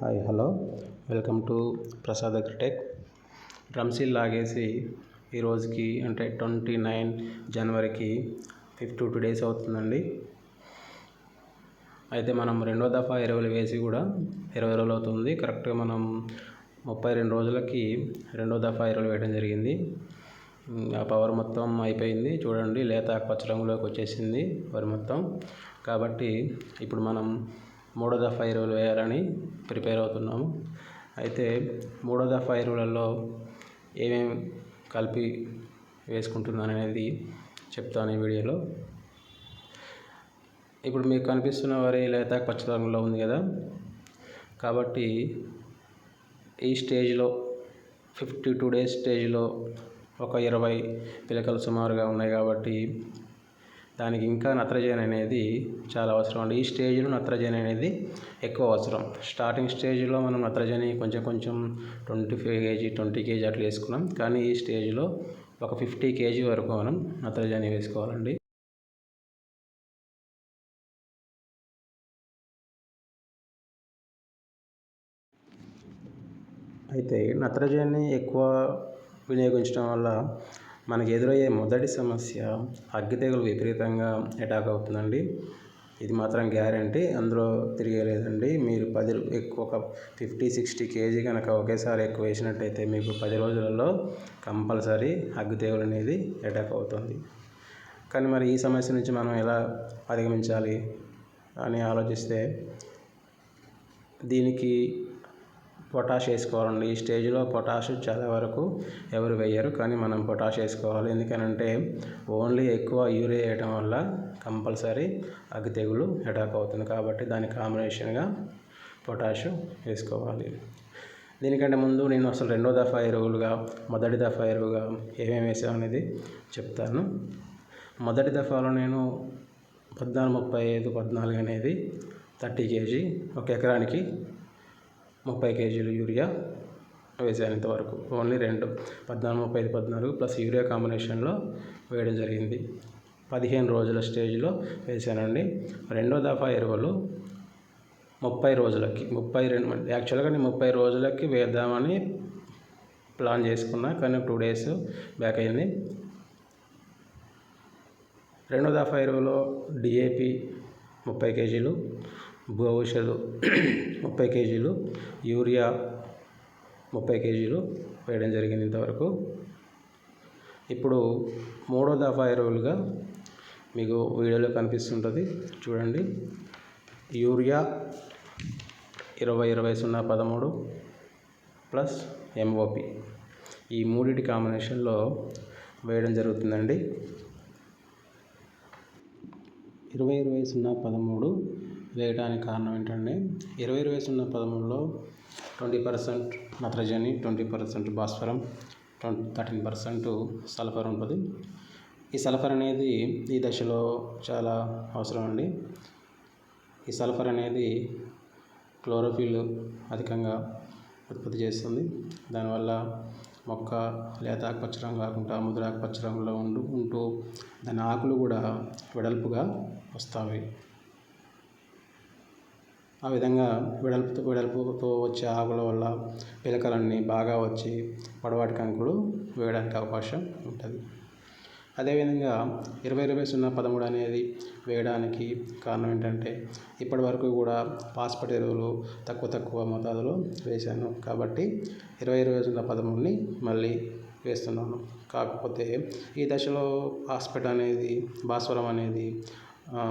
Hi hello. Welcome to Prasad agritech. డ్రమ్సీల్ లాగేసి ఈ రోజుకి అంటే ట్వంటీ నైన్ జనవరికి ఫిఫ్టీ టూ డేస్ అవుతుందండి. అయితే మనం రెండో దఫా ఎరువులు వేసి కూడా ఇరవై రోజులు అవుతుంది. కరెక్ట్గా మనం ముప్పై రెండు రోజులకి రెండో దఫా ఎరువులు వేయడం జరిగింది. ఆ పవర్ మొత్తం అయిపోయింది. చూడండి లేత ఆకుపచ్చ రంగులోకి వచ్చేసింది పవర్ మొత్తం. కాబట్టి ఇప్పుడు మనం మూడో దఫా ఎరువులు వేయాలని ప్రిపేర్ అవుతున్నాము. అయితే మూడో దఫా ఎరువులలో ఏమేమి కలిపి వేసుకుంటున్నాను అనేది చెప్తాను ఈ వీడియోలో. ఇప్పుడు మీకు కనిపిస్తున్న వరి లేత పచ్చ రంగులో ఉంది కదా. కాబట్టి ఈ స్టేజ్లో ఫిఫ్టీ టూ డేస్ స్టేజ్లో ఒక ఇరవై పిలకలు సుమారుగా ఉన్నాయి కాబట్టి దానికి ఇంకా నత్రజని అనేది చాలా అవసరం అండి. ఈ స్టేజ్లో నత్రజని అనేది ఎక్కువ అవసరం. స్టార్టింగ్ స్టేజ్లో మనం నత్రజని కొంచెం కొంచెం twenty five KG twenty KG అట్లా వేసుకున్నాం. కానీ ఈ స్టేజ్లో ఒక ఫిఫ్టీ కేజీ వరకు మనం నత్రజని వేసుకోవాలండి. అయితే నత్రజని ఎక్కువ వినియోగించడం వల్ల మనకు ఎదురయ్యే మొదటి సమస్య అగ్గి తెగులు విపరీతంగా అటాక్ అవుతుందండి. ఇది మాత్రం గ్యారంటీ అందులో తిరిగేలేదండి. మీరు పది ఎక్కువ ఒక ఫిఫ్టీ సిక్స్టీ కేజీ కనుక ఒకేసారి ఎక్కువ వేసినట్టయితే మీకు పది రోజులలో కంపల్సరీ అగ్గి తెగులు అనేది అటాక్ అవుతుంది. కానీ మరి ఈ సమస్య నుంచి మనం ఎలా అధిగమించాలి అని ఆలోచిస్తే దీనికి పొటాష్ వేసుకోవాలండి. ఈ స్టేజ్లో పొటాష్ చాలా వరకు ఎవరు వేయరు కానీ మనం పొటాష్ వేసుకోవాలి. ఎందుకనంటే ఓన్లీ ఎక్కువ యూరియా వేయటం వల్ల కంపల్సరీ అగ్గి తెగులు అటాక్ అవుతుంది. కాబట్టి దాని కాంబినేషన్గా పొటాష్ వేసుకోవాలి. దీనికంటే ముందు నేను అసలు రెండో దఫా ఎరువులుగా మొదటి దఫా ఎరువుగా ఏమేమి వేసామనేది చెప్తాను. మొదటి దఫాలో నేను పద్నాలుగు ముప్పై ఐదు పద్నాలుగు అనేది థర్టీ కేజీ ఒక ఎకరానికి ముప్పై కేజీలు యూరియా వేసాను ఇంతవరకు ఓన్లీ రెండు. పద్నాలుగు ముప్పై ఐదు పద్నాలుగు ప్లస్ యూరియా కాంబినేషన్లో వేయడం జరిగింది. పదిహేను రోజుల స్టేజ్లో వేసానండి. రెండో దఫా ఎరువులు ముప్పై రోజులకి ముప్పై రెండు యాక్చువల్గా నేను ముప్పై రోజులకి వేద్దామని ప్లాన్ చేసుకున్నా కానీ టూ డేస్ బ్యాక్ అయింది. రెండో దఫా ఎరువులో డిఏపి ముప్పై కేజీలు భూషలు ముప్పై కేజీలు యూరియా ముప్పై కేజీలు వేయడం జరిగింది ఇంతవరకు. ఇప్పుడు మూడో దఫా ఎరువులుగా మీకు వీడియోలో కనిపిస్తుంటుంది. చూడండి. యూరియా ఇరవై ఇరవై సున్నా పదమూడు ప్లస్ ఎంఓపి ఈ మూడింటి కాంబినేషన్లో వేయడం జరుగుతుందండి. ఇరవై ఇరవై సున్నా పదమూడు వేయడానికి కారణం ఏంటంటే ఇరవై ఇరవై సున్నా పదమూడులో ట్వంటీ పర్సెంట్ నత్రజని ట్వంటీ పర్సెంట్ భాస్వరం ట్వంటీ థర్టీన్ పర్సెంట్ సల్ఫర్ ఉంటుంది. ఈ సల్ఫర్ అనేది ఈ దశలో చాలా అవసరం అండి. ఈ సల్ఫర్ అనేది క్లోరోఫిల్ అధికంగా ఉత్పత్తి చేస్తుంది. దానివల్ల మొక్క లేత ఆకుపచ్చ రంగు కాకుండా ముద్ర ఆకుపచ్చ రంగులో ఉండు ఉంటూ దాని ఆకులు కూడా వెడల్పుగా వస్తాయి. ఆ విధంగా వెడల్పుతో వెడల్పుతో వచ్చే ఆకుల వల్ల పిలకలన్నీ బాగా వచ్చి పొడవాటి కంకులు వేయడానికి అవకాశం ఉంటుంది. అదేవిధంగా ఇరవై ఇరవై సున్నా పదమూడు అనేది వేయడానికి కారణం ఏంటంటే ఇప్పటి వరకు కూడా పాస్పట్ ఎరువులు తక్కువ తక్కువ మోతాదులో వేశాను. కాబట్టి ఇరవై ఇరవై సున్నా పదమూడుని మళ్ళీ వేస్తున్నాను. కాకపోతే ఈ దశలో హాస్పిటల్ అనేది భాస్వరం అనేది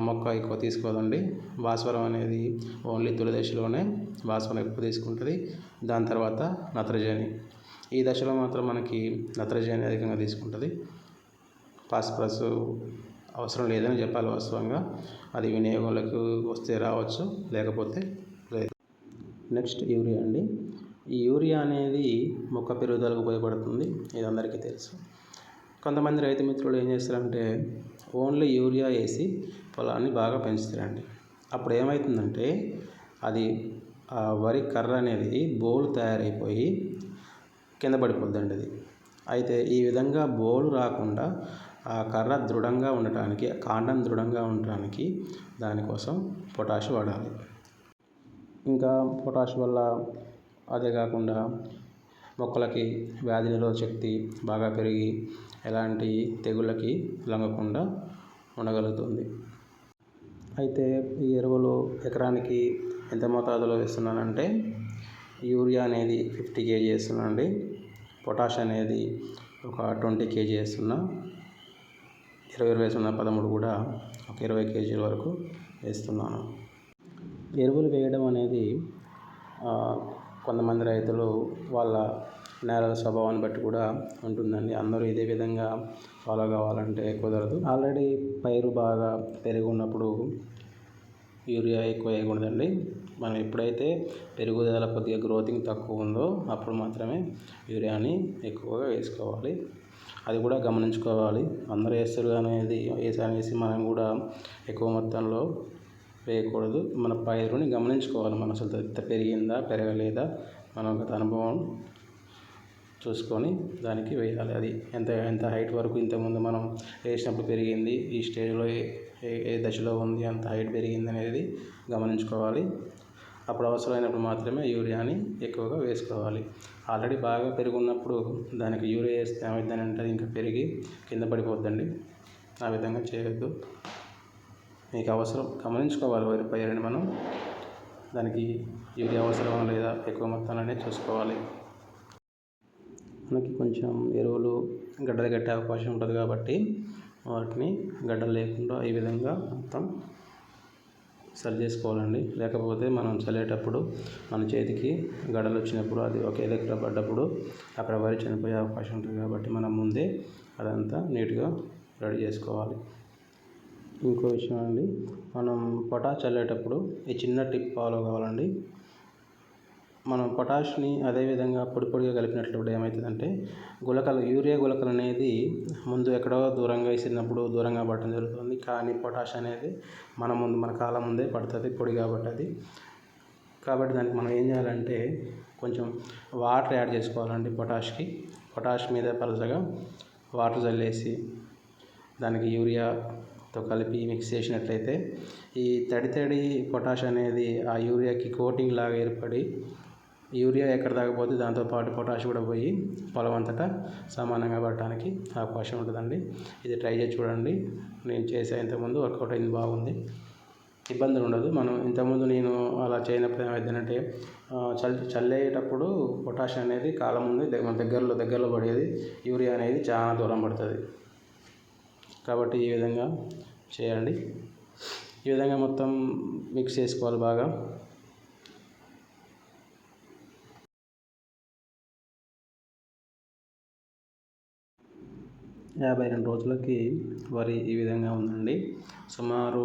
మొక్క ఎక్కువ తీసుకోదండి భాస్వరం అనేది ఓన్లీ తొలి దశలోనే భాస్వరం ఎక్కువ తీసుకుంటుంది. దాని తర్వాత నత్రజని. ఈ దశలో మాత్రం మనకి నత్రజని అధికంగా తీసుకుంటుంది. ఫాస్ఫరస్ అవసరం లేదని చెప్పాలి వాస్తవంగా. అది వినియోగంలోకి వస్తే రావచ్చు లేకపోతే లేదు. నెక్స్ట్ యూరియా అండి. ఈ యూరియా అనేది మొక్క పెరుగుదలకు ఉపయోగపడుతుంది. ఇది అందరికీ తెలుసు. కొంతమంది రైతు మిత్రులు ఏం చేస్తారంటే ఓన్లీ యూరియా వేసి పొలాన్ని బాగా పెంచుతారండి. అప్పుడు ఏమవుతుందంటే అది ఆ వరి కర్ర అనేది బోలు తయారైపోయి కింద పడిపోద్దండి అది. అయితే ఈ విధంగా బోలు రాకుండా ఆ కర్ర దృఢంగా ఉండటానికి కాండం దృఢంగా ఉండటానికి దానికోసం పొటాష్ వాడాలి. ఇంకా పొటాష్ వల్ల అదే కాకుండా మొక్కలకి వ్యాధి నిరోధ శక్తి బాగా పెరిగి ఎలాంటి తెగుళ్ళకి లొంగకుండా ఉండగలుగుతుంది. అయితే ఈ ఎరువులు ఎకరానికి ఎంత మోతాదులో వేస్తున్నానంటే యూరియా అనేది ఫిఫ్టీ కేజీ వేస్తున్నానండి. పొటాష్ అనేది ఒక ట్వంటీ కేజీ వేస్తున్నా. ఇరవై ఇరవై సున్నా పదమూడు కూడా ఒక ఇరవై కేజీల వరకు వేస్తున్నాను. ఎరువులు వేయడం అనేది కొంతమంది రైతులు వాళ్ళ నేలల స్వభావాన్ని బట్టి కూడా ఉంటుందండి. అందరూ ఇదే విధంగా ఫాలో కావాలంటే కుదరదు. ఆల్రెడీ పైరు బాగా పెరిగి ఉన్నప్పుడు యూరియా ఎక్కువ వేయకూడదండి. మనం ఎప్పుడైతే పెరుగుదల కొద్దిగా గ్రోతింగ్ తక్కువ ఉందో అప్పుడు మాత్రమే యూరియాని ఎక్కువగా వేసుకోవాలి. అది కూడా గమనించుకోవాలి. అందరూ వేస్తారు అనేది వేసి మనం కూడా ఎక్కువ మొత్తంలో వేయకూడదు. మన పైరుని గమనించుకోవాలి. మన అసలు పెరిగిందా పెరగలేదా? మన గత అనుభవం చూసుకొని దానికి వేయాలి. అది ఎంత ఎంత హైట్ వరకు ఇంతకుముందు మనం వేసినప్పుడు పెరిగింది ఈ స్టేజ్లో ఏ ఏ దశలో ఉంది ఎంత హైట్ పెరిగింది అనేది గమనించుకోవాలి. అప్పుడు అవసరమైనప్పుడు మాత్రమే యూరియాని ఎక్కువగా వేసుకోవాలి. ఆల్రెడీ బాగా పెరిగి ఉన్నప్పుడు దానికి యూరియా వేస్తే ఏమైందని అంటే ఇంకా పెరిగి కింద పడిపోద్దండి. ఆ విధంగా చేయొద్దు. మీకు అవసరం గమనించుకోవాలి. వరి పైరుని మనం దానికి యూరియా అవసరం లేదా ఎక్కువ మొత్తాలనే చూసుకోవాలి. మనకి కొంచెం ఎరువులు గడ్డలు కట్టే అవకాశం ఉంటుంది కాబట్టి వాటిని గడ్డలు లేకుండా ఈ విధంగా మొత్తం సరి చేసుకోవాలండి. లేకపోతే మనం చల్లేటప్పుడు మన చేతికి గడలు వచ్చినప్పుడు అది ఒకే దగ్గర పడ్డప్పుడు అక్కడ వరి చనిపోయే అవకాశం ఉంటుంది కాబట్టి మనం ముందే అదంతా నీట్గా రెడీ చేసుకోవాలి. ఇంకో విషయం అండి మనం పొటా చల్లేటప్పుడు ఈ చిన్న టిప్ ఫాలో కావాలండి. మనం పొటాష్ని అదేవిధంగా పొడి పొడిగా కలిపినట్లప్పుడు ఏమవుతుందంటే గులకలు యూరియా గులకలు అనేది ముందు ఎక్కడో దూరంగా వేసినప్పుడు దూరంగా పడటం జరుగుతుంది. కానీ పొటాష్ అనేది మన ముందు మన కాలం ముందే పడుతుంది పొడి కాబట్టి అది. కాబట్టి దానికి మనం ఏం చేయాలంటే కొంచెం వాటర్ యాడ్ చేసుకోవాలండి పొటాష్కి. పొటాష్ మీద పలసగా వాటర్ చల్లేసి దానికి యూరియాతో కలిపి మిక్స్ చేసినట్లయితే ఈ తడి తడి పొటాష్ అనేది ఆ యూరియాకి కోటింగ్ లాగా ఏర్పడి యూరియా ఎక్కడ దాకపోతే దాంతోపాటు పొటాష్ కూడా పోయి పొలం అంతటా సమానంగా పడటానికి అవకాశం ఉంటుందండి. ఇది ట్రై చేసి చూడండి. నేను చేసే ఇంతకుముందు వర్కౌట్ అయింది బాగుంది. ఇబ్బందులు ఉండదు. మనం ఇంతకుముందు నేను అలా చేయనప్పుడు ఏమైందంటే చల్ చల్లేటప్పుడు పొటాష్ అనేది కాలం ఉంది. మన దగ్గరలో దగ్గరలో పడేది. యూరియా అనేది చాలా దూరం పడుతుంది. కాబట్టి ఈ విధంగా చేయండి. ఈ విధంగా మొత్తం మిక్స్ చేసుకోవాలి బాగా. యాభై రెండు రోజులకి వరి ఈ విధంగా ఉందండి. సుమారు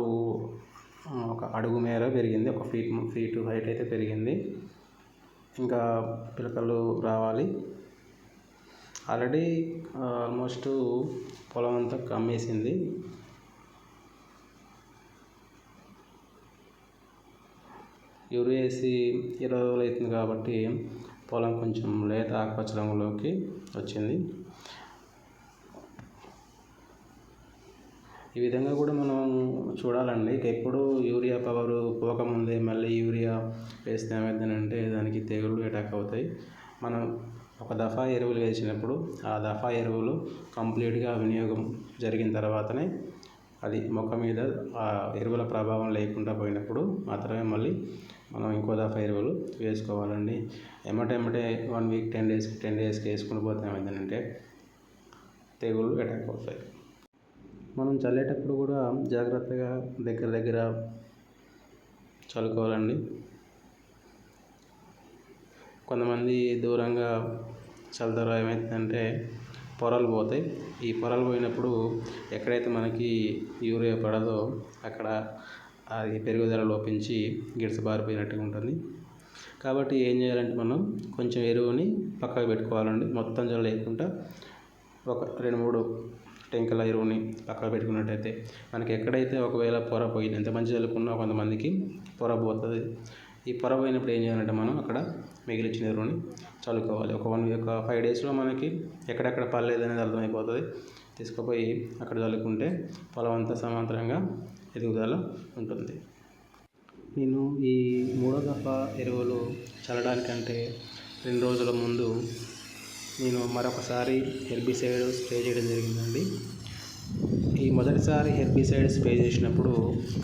ఒక అడుగు మేర పెరిగింది ఒక ఫీట్ ఫీట్ హైట్ అయితే పెరిగింది. ఇంకా పిలకలు రావాలి. ఆల్రెడీ ఆల్మోస్ట్ పొలం అంతా కమ్మేసింది. యూరియా వేసి ఇరవై రోజులు అవుతుంది కాబట్టి పొలం కొంచెం లేత ఆకుపచ్చ రంగులోకి వచ్చింది. ఈ విధంగా కూడా మనం చూడాలండి. ఎప్పుడు యూరియా పవర్ పోకముందే మళ్ళీ యూరియా వేస్తే ఏమైందనంటే దానికి తెగుళ్ళు అటాక్ అవుతాయి. మనం ఒక దఫా ఎరువులు వేసినప్పుడు ఆ దఫా ఎరువులు కంప్లీట్గా వినియోగం జరిగిన తర్వాతనే అది మొక్క మీద ఆ ఎరువుల ప్రభావం లేకుండా పోయినప్పుడు మాత్రమే మళ్ళీ మనం ఇంకో దఫా ఎరువులు వేసుకోవాలండి. ఎమ్మటెమ్మటే one week ten days ten డేస్కి వేసుకుని పోతే ఏమైందంటే తెగుళ్ళు అటాక్ అవుతాయి. మనం చల్లేటప్పుడు కూడా జాగ్రత్తగా దగ్గర దగ్గర చల్లుకోవాలండి. కొంతమంది దూరంగా చల్లుతారో ఏమవుతుందంటే పొరలు పోతాయి. ఈ పొరలు పోయినప్పుడు ఎక్కడైతే మనకి యూరియా పడదో అక్కడ అది పెరుగుదల లోపించి గిడసబారిపోయినట్టుగా ఉంటుంది. కాబట్టి ఏం చేయాలంటే మనం కొంచెం ఎరువుని పక్కకు పెట్టుకోవాలండి. మొత్తం చల్లలేకుండా ఒక రెండు మూడు టెంకల ఎరువుని పక్కన పెట్టుకున్నట్టయితే మనకి ఎక్కడైతే ఒకవేళ పొర పోయింది ఎంత మంచి చల్లుకున్నా కొంతమందికి పొర పోతుంది. ఈ పొర పోయినప్పుడు ఏం చేయాలంటే మనం అక్కడ మిగిలిచ్చిన ఎరువుని చల్లుకోవాలి. ఒక వన్ ఒక ఫైవ్ డేస్లో మనకి ఎక్కడెక్కడ పర్లేదు అనేది అర్థమైపోతుంది. తీసుకుపోయి అక్కడ చల్లుకుంటే పొలం అంతా సమాంతరంగా ఎదుగుదల ఉంటుంది. నేను ఈ మూడో దఫా ఎరువులు చల్లడానికంటే రెండు రోజుల ముందు నేను మరొకసారి హెర్బిసైడ్ స్ప్రే చేయడం జరిగిందండి. ఈ మొదటిసారి హెర్బిసైడ్ స్ప్రే చేసినప్పుడు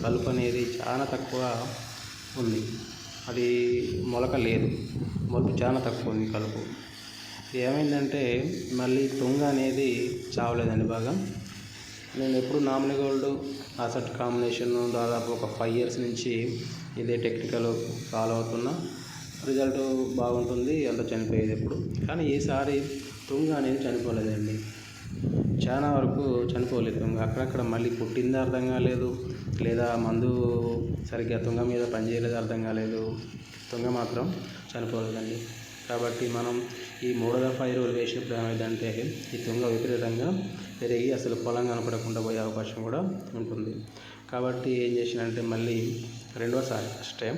కలుపు అనేది చాలా తక్కువ ఉంది. అది మొలక లేదు మొలక చాలా తక్కువ ఉంది కలుపు. ఏమైందంటే మళ్ళీ తుంగ అనేది చావలేదండి బాగా. నేను ఎప్పుడు నామినీ గోల్డ్ అసెట్ కాంబినేషన్ దాదాపు ఒక ఫైవ్ ఇయర్స్ నుంచి ఇదే టెక్నికల్ ఫాలో అవుతున్నా. రిజల్ట్ బాగుంటుంది అంత చనిపోయేది ఎప్పుడు. కానీ ఈసారి తుంగ అనేది చనిపోలేదండి. చాలా వరకు చనిపోలేదు తుంగ అక్కడక్కడ మళ్ళీ పుట్టింది అర్థం కాలేదు లేదా మందు సరిగ్గా తుంగ మీద పనిచేయలేదు అర్థం కాలేదు. తుంగ మాత్రం చనిపోలేదండి. కాబట్టి మనం ఈ మూడో దఫా ఎరువులు వేసినప్పుడు ఏమైందంటే ఈ తుంగ విపరీతంగా పెరిగి అసలు పొలం కనపడకుండా పోయే అవకాశం కూడా ఉంటుంది. కాబట్టి ఏం చేసినంటే మళ్ళీ రెండోసారి ఫస్ట్ టైం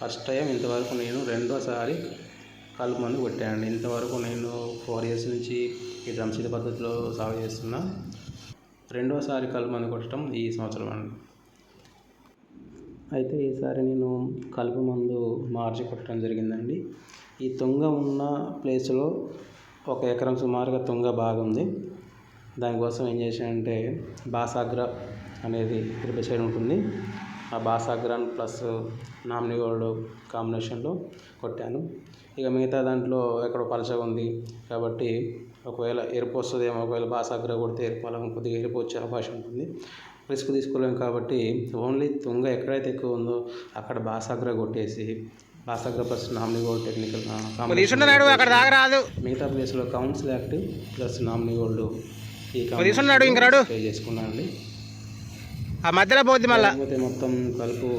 ఫస్ట్ టైం ఇంతవరకు నేను రెండోసారి కలుపు మందు కొట్టాను ఇంతవరకు నేను ఫోర్ ఇయర్స్ నుంచి ఈ డ్రమ్సీల పద్ధతిలో సాగు చేస్తున్నా రెండోసారి కలుపు మందు కొట్టడం ఈ సంవత్సరం అండి. అయితే ఈసారి నేను కలుపు మందు మార్చి కొట్టడం జరిగిందండి. ఈ తుంగ ఉన్న ప్లేస్లో ఒక ఎకరం సుమారుగా తుంగ బాగుంది. దానికోసం ఏం చేశానంటే బాసాగ్ర అనేది హెర్బిసైడ్ ఉంటుంది. ఆ బాసాగ్రాన్ ప్లస్ నామినీ గోల్డ్ కాంబినేషన్లో కొట్టాను. ఇక మిగతా దాంట్లో ఎక్కడో పలచగా ఉంది. కాబట్టి ఒకవేళ ఎరుపు వస్తుందేమో ఒకవేళ బాసాగ్ర కొడితే ఎరుపు పొలం కొద్దిగా ఎరుపు వచ్చే అవకాశం ఉంటుంది. రిస్క్ తీసుకోలేము కాబట్టి ఓన్లీ తుంగ ఎక్కడైతే ఎక్కువ ఉందో అక్కడ బాసాగ్ర కొట్టేసి బాసాగ్ర ప్లస్ నామినీ గోల్డ్ టెక్నికల్ మిగతా ప్లేస్లో council act plus nominee gold తీసుకున్నాడు ఇంక రాడు. పే చేసుకున్నాను అండి. ఆ మధ్యలో పోద్ది మళ్ళా. మొత్తం కలుపు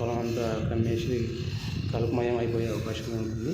పొలం అంతా కమ్మేసి కలుపుమయం అయిపోయే అవకాశం ఉంటుంది.